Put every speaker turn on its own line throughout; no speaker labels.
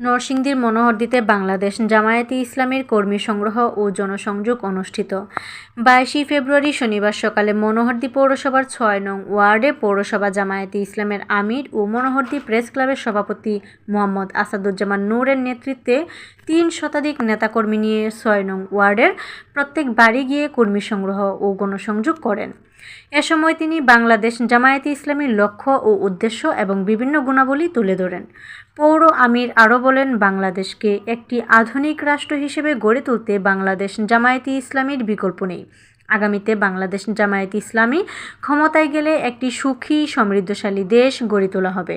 নরসিংদীর মনোহরদীতে বাংলাদেশ জামায়াতে ইসলামের কর্মী সংগ্রহ ও জনসংযোগ অনুষ্ঠিত। বাইশে ফেব্রুয়ারি শনিবার সকালে মনোহরদী পৌরসভার ছয় নং ওয়ার্ডে পৌরসভা জামায়াতে ইসলামের আমির ও মনোহরদী প্রেস ক্লাবের সভাপতি মোহাম্মদ আসাদুজ্জামান নূরের নেতৃত্বে তিন শতাধিক নেতাকর্মী নিয়ে ছয় নং ওয়ার্ডের প্রত্যেক বাড়ি গিয়ে কর্মী সংগ্রহ ও গণসংযোগ করেন। এ সময় তিনি বাংলাদেশ জামায়াতে ইসলামের লক্ষ্য ও উদ্দেশ্য এবং বিভিন্ন গুণাবলী তুলে ধরেন। পৌর আমির আরও বলেন, বাংলাদেশকে একটি আধুনিক রাষ্ট্র হিসেবে গড়ে তুলতে বাংলাদেশ জামায়াতি ইসলামীর বিকল্প নেই। আগামীতে বাংলাদেশ জামায়াতে ইসলামী ক্ষমতায় গেলে একটি সুখী, সমৃদ্ধশালী দেশ গড়ে তোলা হবে।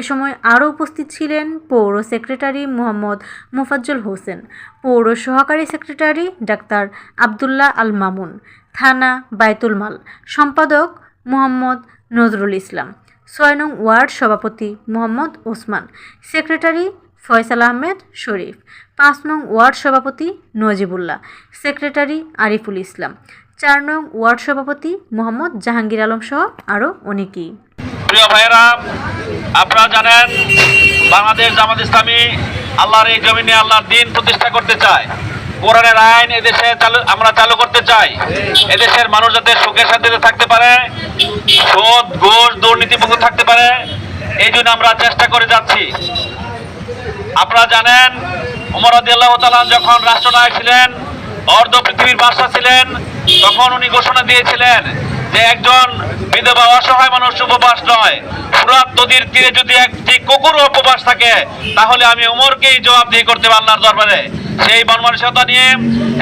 এ সময় আরও উপস্থিত ছিলেন পৌর সেক্রেটারি মোহাম্মদ মোফাজ্জল হোসেন, পৌর সহকারী সেক্রেটারি ডাক্তার আবদুল্লাহ আল মামুন, থানা বায়তুল মাল, সম্পাদক মোহাম্মদ নজরুল ইসলাম, ছয় নং ওয়ার্ড সভাপতি মোহাম্মদ ওসমান, সেক্রেটারি ফয়সাল আহমেদ শরীফ। পাঁচ নং ওয়ার্ড সভাপতি নজিবুল্লাহ। সেক্রেটারি আরিফুল ইসলাম। চার নং ওয়ার্ড সভাপতি মোহাম্মদ জাহাঙ্গীর আলম সহ আরও অনেকেই।
প্রিয় ভাইয়েরা, আপনারা জানেন, বাংলাদেশ জামাত ইসলামী আল্লাহর এই জমিনে আল্লাহর দিন প্রতিষ্ঠা করতে চায়। কোরআনের আইন এদেশে চালু, আমরা চালু করতে চাই। এদেশের মানুষ যাতে সুখের শান্তিতে থাকতে পারে সুদ ঘুষ, দুর্নীতিমুক্ত থাকতে পারে, এই জন্য আমরা চেষ্টা করে যাচ্ছি। আপনারা জানেন, উমর তালান যখন রাষ্ট্রনায়ক ছিলেন, অর্ধ পৃথিবীর বাদশা ছিলেন, তখন উনি ঘোষণা দিয়েছিলেন যে একজন বিধবা অসহায় মানুষ উপবাস নয়। ফুরাত নদীর তীরে যদি একটি কুকুর উপবাস থাকে, তাহলে আমি উমরকেই জবাব দিয়ে করতে আল্লাহর দরবারে। সেই মনমানসিকতা নিয়ে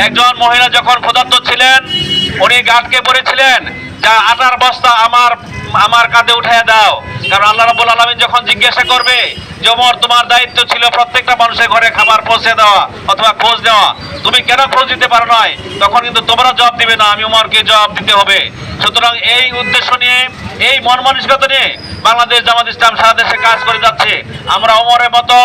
একজন মহিলা যখন ক্ষুধার্ত ছিলেন, উনি গাটকে পড়েছিলেন, যা আটার বস্তা আমার আমার কাঁধে উঠাইয়া দাও। কারণ আল্লাহ রাব্বুল আলামিন যখন জিজ্ঞাসা করবে যে, ওমর, তোমার দায়িত্ব ছিল প্রত্যেকটা মানুষের ঘরে খাবার পৌঁছে দেওয়া অথবা খোঁজ দেওয়া। তুমি কেন খোঁজ দিতে পারো নয় তখন কিন্তু তোমরা জবাব দিবে না, আমি উমরকে জবাব দিতে হবে। সুতরাং এই উদ্দেশ্য নিয়ে, এই মন মানসিকতা নিয়ে বাংলাদেশ জামাত ইসলাম সারা দেশে কাজ করে যাচ্ছে। আমরা ওমরের মতো,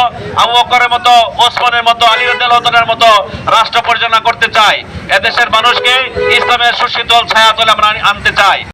আবু বকরের মতো, ওসমানের মতো, আলী রদের মতো রাষ্ট্র পরিচালনা করতে চাই। এদেশের মানুষকে ইসলামের সুশীতল ছায়াতলে আমরা আনতে চাই।